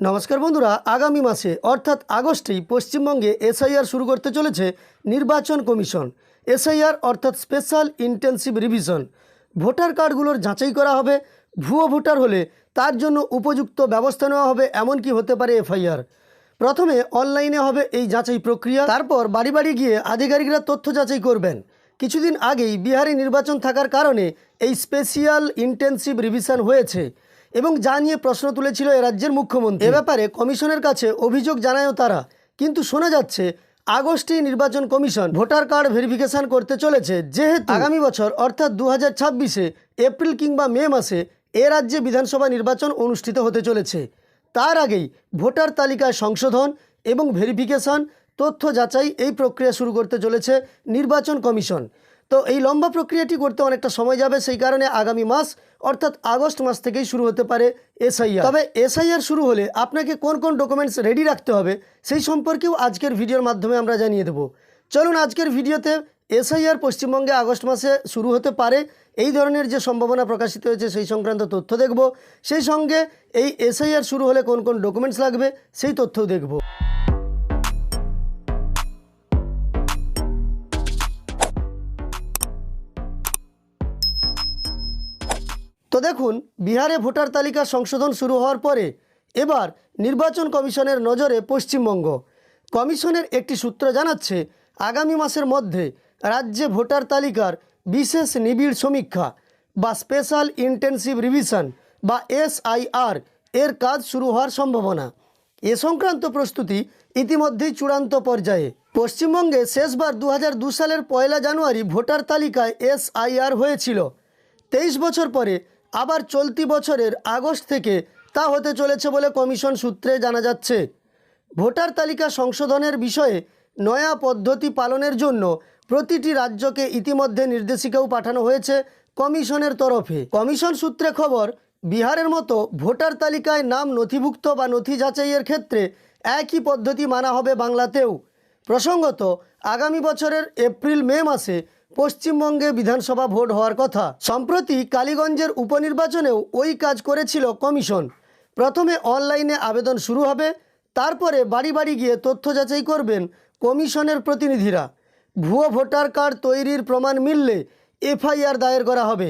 নমস্কার বন্ধুরা, আগামী মাসে, অর্থাৎ আগস্টেই পশ্চিমবঙ্গে এসআইআর শুরু করতে চলেছে নির্বাচন কমিশন। এসআইআর, অর্থাৎ স্পেশাল ইন্টেন্সিভ রিভিশন। ভোটার কার্ডগুলোর যাচাই করা হবে, ভুয়ো ভোটার হলে তার জন্য উপযুক্ত ব্যবস্থা নেওয়া হবে, এমনকি হতে পারে এফআইআর। প্রথমে অনলাইনে হবে এই যাচাই প্রক্রিয়া, তারপর বাড়ি বাড়ি গিয়ে আধিকারিকরা তথ্য যাচাই করবেন। কিছুদিন আগেই বিহারে নির্বাচন থাকার কারণে এই স্পেশাল ইন্টেন্সিভ রিভিশন হয়েছে। এবং যা নিয়ে প্রশ্ন তুলেছিল এ রাজ্যের মুখ্যমন্ত্রী। এ ব্যাপারে কমিশনের কাছে অভিযোগ জানায়ও তারা। কিন্তু শোনা যাচ্ছে আগস্টেই নির্বাচন কমিশন ভোটার কার্ড ভেরিফিকেশন করতে চলেছে। যেহেতু আগামী বছর, অর্থাৎ দু হাজার এপ্রিল কিংবা মে মাসে এ রাজ্যে বিধানসভা নির্বাচন অনুষ্ঠিত হতে চলেছে। তার আগেই ভোটার তালিকায় সংশোধন এবং ভেরিফিকেশন, তথ্য যাচাই এই প্রক্রিয়া শুরু করতে চলেছে নির্বাচন কমিশন। তো এই লম্বা প্রক্রিয়াটি করতে অনেকটা সময় যাবে, সেই কারণে আগামী মাস, অর্থাৎ আগস্ট মাস থেকেই শুরু হতে পারে এসআইআর। তবে এসআইআর শুরু হলে আপনাকে কোন কোন ডকুমেন্টস রেডি রাখতে হবে, সেই সম্পর্কেও আজকের ভিডিওর মাধ্যমে আমরা জানিয়ে দেব। চলুন আজকের ভিডিওতে এসআইআর পশ্চিমবঙ্গে আগস্ট মাসে শুরু হতে পারে, এই ধরনের যে সম্ভাবনা প্রকাশিত হয়েছে, সেই সংক্রান্ত তথ্য দেখব। সেই সঙ্গে এই এসআইআর শুরু হলে কোন কোন ডকুমেন্টস লাগবে, সেই তথ্যও দেখব। তো দেখুন, বিহারে ভোটার তালিকা সংশোধন শুরু হওয়ার পরে এবার নির্বাচন কমিশনের নজরে পশ্চিমবঙ্গ। কমিশনের একটি সূত্র জানাচ্ছে, আগামী মাসের মধ্যে রাজ্যে ভোটার তালিকার বিশেষ নিবিড় সমীক্ষা বা স্পেশাল ইন্টেন্সিভ রিভিশন বা এসআইআর এর কাজ শুরু হওয়ার সম্ভাবনা। এ সংক্রান্ত প্রস্তুতি ইতিমধ্যেই চূড়ান্ত পর্যায়ে। পশ্চিমবঙ্গে শেষবার দু সালের পয়লা জানুয়ারি ভোটার তালিকায় এসআইআর হয়েছিল। তেইশ বছর পরে আবার চলতি বছরের আগস্ট থেকে তা হতে চলেছে বলে কমিশন সূত্রে জানা যাচ্ছে। ভোটার তালিকা সংশোধনের বিষয়ে নয়া পদ্ধতি পালনের জন্য প্রতিটি রাজ্যকে ইতিমধ্যে নির্দেশিকাও পাঠানো হয়েছে কমিশনের তরফে। কমিশন সূত্রে খবর, বিহারের মতো ভোটার তালিকায় নাম নথিভুক্ত বা নথি যাচাইয়ের ক্ষেত্রে একই পদ্ধতি মানা হবে বাংলাতেও। প্রসঙ্গত, আগামী বছরের এপ্রিল মে মাসে পশ্চিমবঙ্গে বিধানসভা ভোট হওয়ার কথা। সম্প্রতি কালীগঞ্জের উপনির্বাচনেও ওই কাজ করেছিল কমিশন। প্রথমে অনলাইনে আবেদন শুরু হবে, তারপরে বাড়ি বাড়ি গিয়ে তথ্য যাচাই করবেন কমিশনের প্রতিনিধিরা। ভুয়ো ভোটার কার্ড তৈরির প্রমাণ মিললে এফআইআর দায়ের করা হবে।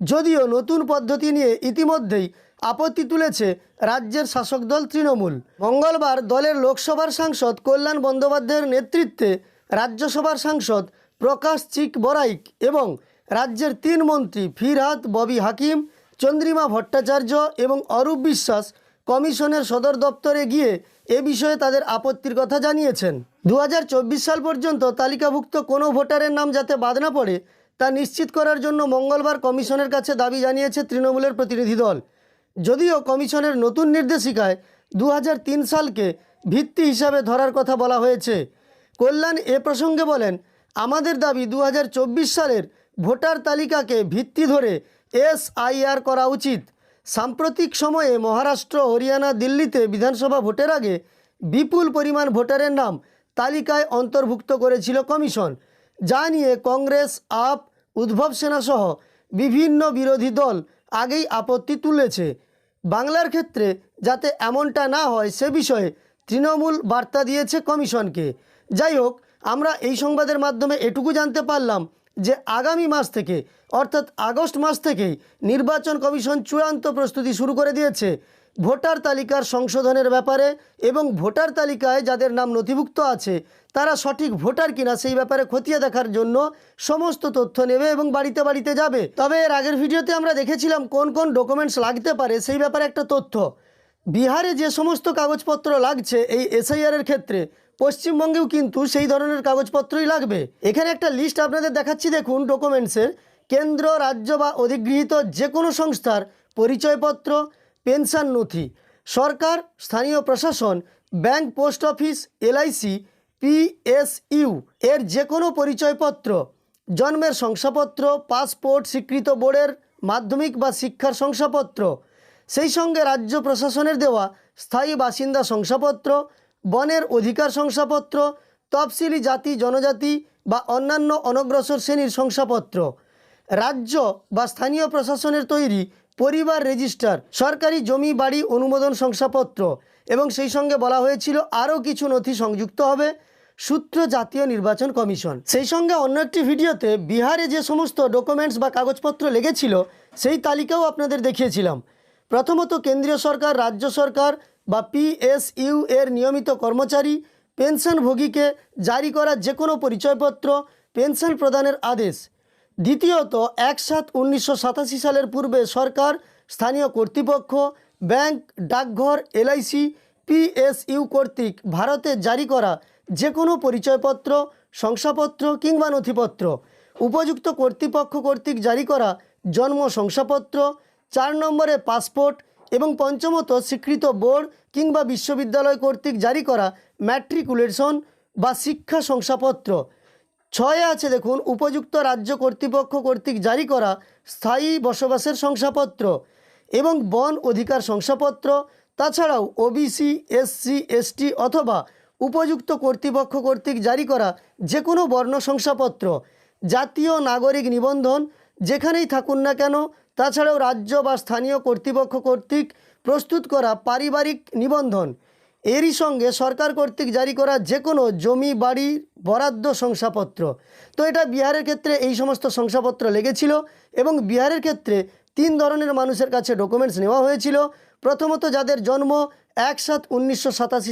যদিও নতুন পদ্ধতি নিয়ে ইতিমধ্যেই আপত্তি তুলেছে রাজ্যের শাসক দল তৃণমূল। মঙ্গলবার দলের লোকসভার সাংসদ কল্যাণ বন্দ্যোপাধ্যায়ের নেতৃত্বে রাজ্যসভার সাংসদ প্রকাশ চিক বরাইক এবং রাজ্যের তিন মন্ত্রী ফিরহাদ ববি হাকিম, চন্দ্রিমা ভট্টাচার্য এবং অরূপ বিশ্বাস কমিশনের সদর দপ্তরে গিয়ে এ বিষয়ে তাদের আপত্তির কথা জানিয়েছেন। দু হাজার চব্বিশ সাল পর্যন্ত তালিকাভুক্ত কোনো ভোটারের নাম যাতে বাদ না পড়ে, তা নিশ্চিত করার জন্য মঙ্গলবার কমিশনের কাছে দাবি জানিয়েছে তৃণমূলের প্রতিনিধি দল। যদিও কমিশনের নতুন নির্দেশিকায় দু হাজার তিন সালকে ভিত্তি হিসাবে ধরার কথা বলা হয়েছে। কল্যাণ এ প্রসঙ্গে বলেন আমাদের দাবি দু হাজার চব্বিশ সালের ভোটার তালিকাকে ভিত্তি ধরে এসআইআর করা উচিত। সাম্প্রতিক সময়ে মহারাষ্ট্র, হরিয়ানা, দিল্লিতে বিধানসভা ভোটের আগে বিপুল পরিমাণ ভোটারের নাম তালিকায় অন্তর্ভুক্ত করেছিল কমিশন, যা নিয়ে কংগ্রেস, আপ উদ্ভব সেনাসহ বিভিন্ন বিরোধী দল আগেই আপত্তি তুলেছে। বাংলার ক্ষেত্রে যাতে এমনটা না হয় সে বিষয়ে তৃণমূল বার্তা দিয়েছে কমিশনকে। যাই হোক আমরা এই সংবাদের মাধ্যমে এটুকু জানতে পারলাম যে আগামী মাস থেকে, অর্থাৎ আগস্ট মাস থেকেই নির্বাচন কমিশন চূড়ান্ত প্রস্তুতি শুরু করে দিয়েছে। ভোটার তালিকার সংশোধনের ব্যাপারে এবং ভোটার তালিকায় যাদের নাম নথিভুক্ত আছে, তারা সঠিক ভোটার কিনা সেই ব্যাপারে খতিয়ে দেখার জন্য সমস্ত তথ্য নেবে এবং বাড়িতে বাড়িতে যাবে। তবে এর আগের ভিডিওতে আমরা দেখেছিলাম কোন কোন ডকুমেন্টস লাগতে পারে সেই ব্যাপারে একটা তথ্য। বিহারে যে সমস্ত কাগজপত্র লাগছে এই এসআইআর এর ক্ষেত্রে পশ্চিমবঙ্গেও কিন্তু সেই ধরনের কাগজপত্রই লাগবে। এখানে একটা লিস্ট আপনাদের দেখাচ্ছি, দেখুন ডকুমেন্টসের কেন্দ্র, রাজ্য বা অধিগৃহীত যে কোনো সংস্থার পরিচয়পত্র, পেনশন নথি, সরকার, স্থানীয় প্রশাসন, bank post office LIC PSU এর যে কোনো পরিচয়পত্র, জন্মের শংসাপত্র, পাসপোর্ট, স্বীকৃত বোর্ডের মাধ্যমিক বা শিক্ষার শংসাপত্র, সেই সঙ্গে রাজ্য প্রশাসনের দেওয়া স্থায়ী বাসিন্দা শংসাপত্র বনের অধিকার শংসাপত্র, তফসিলি জাতি, জনজাতি বা অন্যান্য অনগ্রসর শ্রেণির শংসাপত্র। রাজ্য বা স্থানীয় প্রশাসনের তৈরি পরিবার রেজিস্টার, সরকারি জমি বাড়ি অনুমোদন শংসাপত্র এবং সেই সঙ্গে বলা হয়েছিল আরও কিছু নথি সংযুক্ত হবে, সূত্র জাতীয় নির্বাচন কমিশন। সেই সঙ্গে অন্য একটি ভিডিওতে বিহারে যে সমস্ত ডকুমেন্টস বা কাগজপত্র লেগেছিল, সেই তালিকাও আপনাদের দেখিয়েছিলাম। প্রথমত কেন্দ্রীয় সরকার, রাজ্য সরকার বা পিএসইউ এর নিয়মিত কর্মচারী পেনশনভোগীকে জারি করা যে কোনো পরিচয়পত্র, পেনশন প্রদানের আদেশ। দ্বিতীয়ত, এক সাত উনিশশো সালের পূর্বে সরকার, স্থানীয় কর্তৃপক্ষ, ব্যাংক, ডাকঘর এলআইসি পিএসইউ কর্তৃক ভারতে জারি করা যে কোনো পরিচয়পত্র, শংসাপত্র কিংবা নথিপত্র। উপযুক্ত কর্তৃপক্ষ কর্তৃক জারি করা জন্ম শংসাপত্র, চার নম্বরে পাসপোর্ট এবং পঞ্চমত স্বীকৃত বোর্ড কিংবা বিশ্ববিদ্যালয় কর্তৃক জারি করা ম্যাট্রিকুলেশন বা শিক্ষা শংসাপত্র। ছয়ে আছে দেখুন, উপযুক্ত রাজ্য কর্তৃপক্ষ কর্তৃক জারি করা স্থায়ী বসবাসের শংসাপত্র এবং বন অধিকার শংসাপত্র, তাছাড়াও ওবিসি এসসি এসটি অথবা উপযুক্ত কর্তৃপক্ষ কর্তৃক জারি করা যে কোনো বর্ণ শংসাপত্র, জাতীয় নাগরিক নিবন্ধন যেখানেই থাকুন না কেন তাছাড়াও রাজ্য বা স্থানীয় কর্তৃপক্ষ কর্তৃক প্রস্তুত করা পারিবারিক নিবন্ধন। এরই সঙ্গে সরকার কর্তৃক জারি করা যে কোনো জমি, বাড়ি, বরাদ্দ শংসাপত্র। তো এটা বিহারের ক্ষেত্রে এই সমস্ত শংসাপত্র লেগেছিল এবং বিহারের ক্ষেত্রে তিন ধরনের মানুষের কাছে ডকুমেন্টস নেওয়া হয়েছিল। প্রথমত যাদের জন্ম এক সাত উনিশশো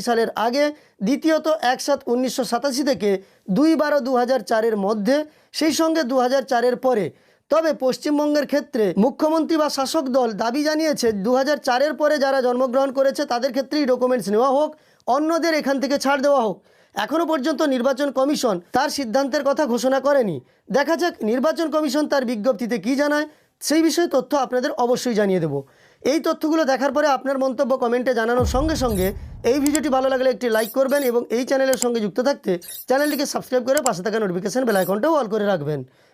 সালের আগে, দ্বিতীয়ত এক সাত উনিশশো থেকে দুই বারো দু হাজার মধ্যে, সেই সঙ্গে দু হাজার পরে। তবে পশ্চিমবঙ্গের ক্ষেত্রে মুখ্যমন্ত্রী বা শাসক দল দাবি জানিয়েছে দু হাজার পরে যারা জন্মগ্রহণ করেছে তাদের ক্ষেত্রেই ডকুমেন্টস নেওয়া হোক, অন্যদের এখান থেকে ছাড় দেওয়া হোক। এখনও পর্যন্ত নির্বাচন কমিশন তার সিদ্ধান্তের কথা ঘোষণা করেনি। দেখা যাক নির্বাচন কমিশন তার বিজ্ঞপ্তিতে কী জানায়, সেই বিষয়ে তথ্য আপনাদের অবশ্যই জানিয়ে দেবো। এই তথ্যগুলো দেখার পরে আপনার মন্তব্য কমেন্টে জানানোর সঙ্গে সঙ্গে এই ভিডিওটি ভালো লাগলে একটি লাইক করবেন এবং এই চ্যানেলের সঙ্গে যুক্ত থাকতে চ্যানেলটিকে সাবস্ক্রাইব করে পাশে থাকা নোটিফিকেশন বেল আইকনটাও অল করে রাখবেন।